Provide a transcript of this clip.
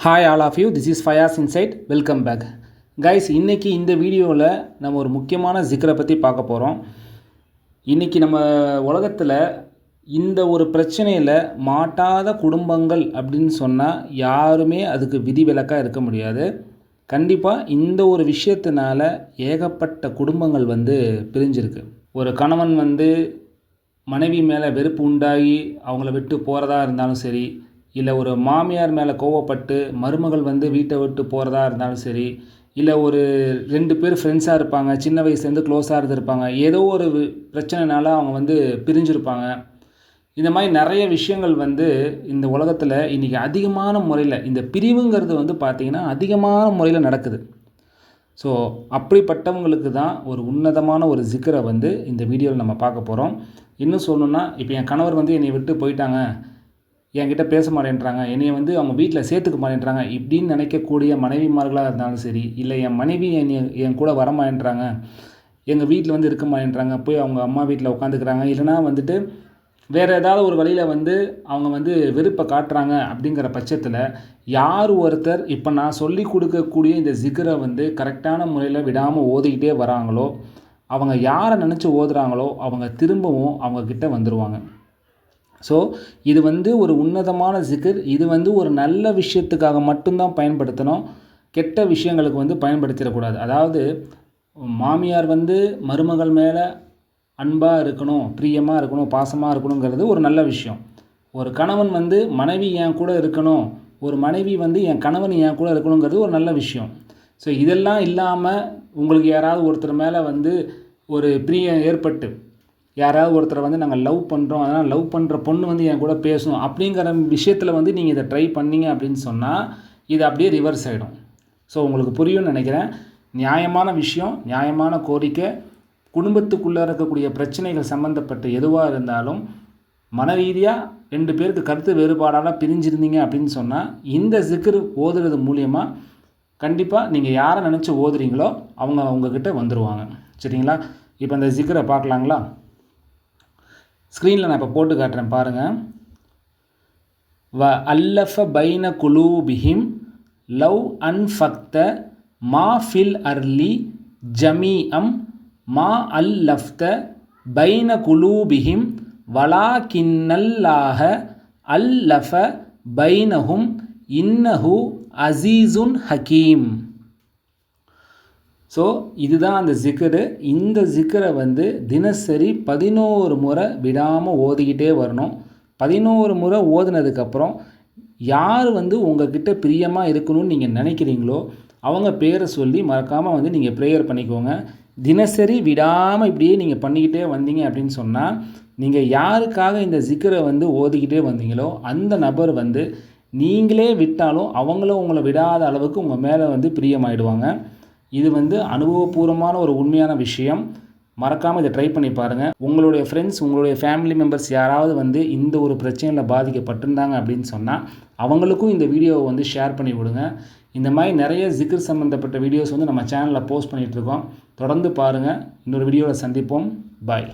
Hi all of you this is Fayaz inside welcome back guys இன்றைக்கி இந்த வீடியோவில் நம்ம ஒரு முக்கியமான ஜிக்கரை பற்றி பார்க்க போகிறோம் இன்றைக்கி நம்ம உலகத்தில் இந்த ஒரு பிரச்சனையில் மாட்டாத குடும்பங்கள் அப்படின்னு சொன்னால் யாருமே அதுக்கு விதிவிலக்காக இருக்க முடியாது. கண்டிப்பாக இந்த ஒரு விஷயத்தினால ஏகப்பட்ட குடும்பங்கள் வந்து பிரிஞ்சிருக்கு. ஒரு கணவன் வந்து மனைவி மேலே வெறுப்பு உண்டாகி அவங்கள விட்டு போகிறதா இருந்தாலும் சரி இல்லை ஒரு மாமியார் மேலே கோவப்பட்டு மருமகள் வந்து வீட்டை விட்டு போகிறதா இருந்தாலும் சரி இல்லை ஒரு ரெண்டு பேர் ஃப்ரெண்ட்ஸாக இருப்பாங்க சின்ன வயசுலேருந்து க்ளோஸாக இருந்திருப்பாங்க ஏதோ ஒரு பிரச்சனைனால அவங்க வந்து பிரிஞ்சிருப்பாங்க. இந்த மாதிரி நிறைய விஷயங்கள் வந்து இந்த உலகத்தில் இன்றைக்கி அதிகமான முறையில் இந்த பிரிவுங்கிறது வந்து பார்த்திங்கன்னா அதிகமான முறையில் நடக்குது. ஸோ அப்படிப்பட்டவங்களுக்கு தான் ஒரு உன்னதமான ஒரு ஜிக்கரை வந்து இந்த வீடியோவில் நம்ம பார்க்க போகிறோம் இன்னும் சொல்லணுன்னா இப்போ என் கணவர் வந்து என்னை விட்டு போயிட்டாங்க என்கிட்ட பேச மாட்டேன்றாங்க. என்னை வந்து அவங்க வீட்டில் சேர்த்துக்க மாட்டேன்றாங்க. இப்படின்னு நினைக்கக்கூடிய மனைவிமார்களாக இருந்தாலும் சரி இல்லை என் மனைவி என்னை என் கூட வரமாட்டேன்றாங்க எங்கள் வீட்டில் வந்து இருக்க மாட்டேன்றாங்க. போய் அவங்க அம்மா வீட்டில் உட்காந்துக்கிறாங்க. இல்லைனா வந்துட்டு வேறு ஏதாவது ஒரு வழியில் வந்து அவங்க வந்து வெறுப்பை காட்டுறாங்க அப்படிங்கிற பட்சத்தில் யார் ஒருத்தர் இப்போ நான் சொல்லி கொடுக்கக்கூடிய இந்த ஜிகரை வந்து கரெக்டான முறையில் விடாமல் ஓதிக்கிட்டே வராங்களோ அவங்க யாரை நினச்சி ஓதுறாங்களோ அவங்க திரும்பவும் அவங்கக்கிட்ட வந்துடுவாங்க ஸோ இது வந்து ஒரு உன்னதமான ஜிகிர் இது வந்து ஒரு நல்ல விஷயத்துக்காக மட்டும்தான் பயன்படுத்தணும். கெட்ட விஷயங்களுக்கு வந்து பயன்படுத்திடக்கூடாது. அதாவது மாமியார் வந்து மருமகள் மேலே அன்பாக இருக்கணும் பிரியமாக இருக்கணும் பாசமாக இருக்கணுங்கிறது ஒரு நல்ல விஷயம். ஒரு கணவன் வந்து மனைவி என் கூட இருக்கணும் ஒரு மனைவி வந்து என் கணவன் என் கூட இருக்கணுங்கிறது ஒரு நல்ல விஷயம். ஸோ இதெல்லாம் இல்லாமல் உங்களுக்கு யாராவது ஒருத்தர் மேலே வந்து ஒரு பிரியம் ஏற்பட்டு யாராவது ஒருத்தரை வந்து நாங்கள் லவ் பண்ணுறோம் அதனால் லவ் பண்ணுற பொண்ணு வந்து என் கூட பேசணும் அப்படிங்கிற விஷயத்தில் வந்து நீங்கள் இதை ட்ரை பண்ணீங்க அப்படின்னு சொன்னால் இது அப்படியே ரிவர்ஸ் ஆகிடும் ஸோ உங்களுக்கு புரியும்னு நினைக்கிறேன். நியாயமான விஷயம் நியாயமான கோரிக்கை குடும்பத்துக்குள்ளே இருக்கக்கூடிய பிரச்சனைகள் சம்மந்தப்பட்ட எதுவாக இருந்தாலும் மன ரீதியாக ரெண்டு பேருக்கு கருத்து வேறுபாடால் பிரிஞ்சிருந்தீங்க அப்படின்னு சொன்னால் இந்த ஜிக்கர் ஓதுறது மூலியமாக கண்டிப்பாக நீங்கள் யாரை நினச்சி ஓதுறீங்களோ அவங்க அவங்கக்கிட்ட வந்துடுவாங்க சரிங்களா? இப்போ இந்த ஜிக்கரை பார்க்கலாங்களா? ஸ்க்ரீனில் நான் இப்போ போட்டு காட்டுறேன் பாருங்கள் வ அல்லஃப பைன குலூபிஹிம் லவ் அன்ஃபக்த மா ஃபில் அர்லி ஜமீ அம் மா அல்லஃப்த பைன குலூபிஹிம் வலா கிண்ணல்லாக அல்லஃப பைனஹும் இன்னஹு அசீசுன் ஹக்கீம் ஸோ இதுதான் அந்த ஜிக்கரு இந்த ஜிக்கரை வந்து தினசரி பதினோரு முறை விடாமல் ஓதிக்கிட்டே வரணும். பதினோரு முறை ஓதுனதுக்கப்புறம் யார் வந்து உங்ககிட்ட பிரியமாக இருக்கணும்னு நீங்கள் நினைக்கிறீங்களோ அவங்க பேரை சொல்லி மறக்காமல் வந்து நீங்கள் ப்ரேயர் பண்ணிக்கோங்க. தினசரி விடாமல் இப்படியே நீங்கள் பண்ணிக்கிட்டே வந்தீங்க அப்படின்னு சொன்னால் நீங்கள் யாருக்காக இந்த ஜிக்கரை வந்து ஓதிக்கிட்டே வந்தீங்களோ அந்த நபர் வந்து நீங்களே விட்டாலும் அவங்களும் உங்களை விடாத அளவுக்கு உங்கள் மேலே வந்து பிரியமாயிடுவாங்க. இது வந்து அனுபவபூர்வமான ஒரு உண்மையான விஷயம். மறக்காமல் இதை ட்ரை பண்ணி பாருங்கள் உங்களுடைய ஃப்ரெண்ட்ஸ் உங்களுடைய ஃபேமிலி மெம்பர்ஸ் யாராவது வந்து இந்த ஒரு பிரச்சனையில் பாதிக்கப்பட்டிருந்தாங்க அப்படின்னு சொன்னால் அவங்களுக்கும் இந்த வீடியோவை வந்து ஷேர் பண்ணி விடுங்க. இந்த மாதிரி நிறைய ஜிக்கர் சம்மந்தப்பட்ட வீடியோஸ் வந்து நம்ம சேனலில் போஸ்ட் பண்ணிகிட்ருக்கோம் தொடர்ந்து பாருங்கள் இன்னொரு வீடியோவில் சந்திப்போம். பாய்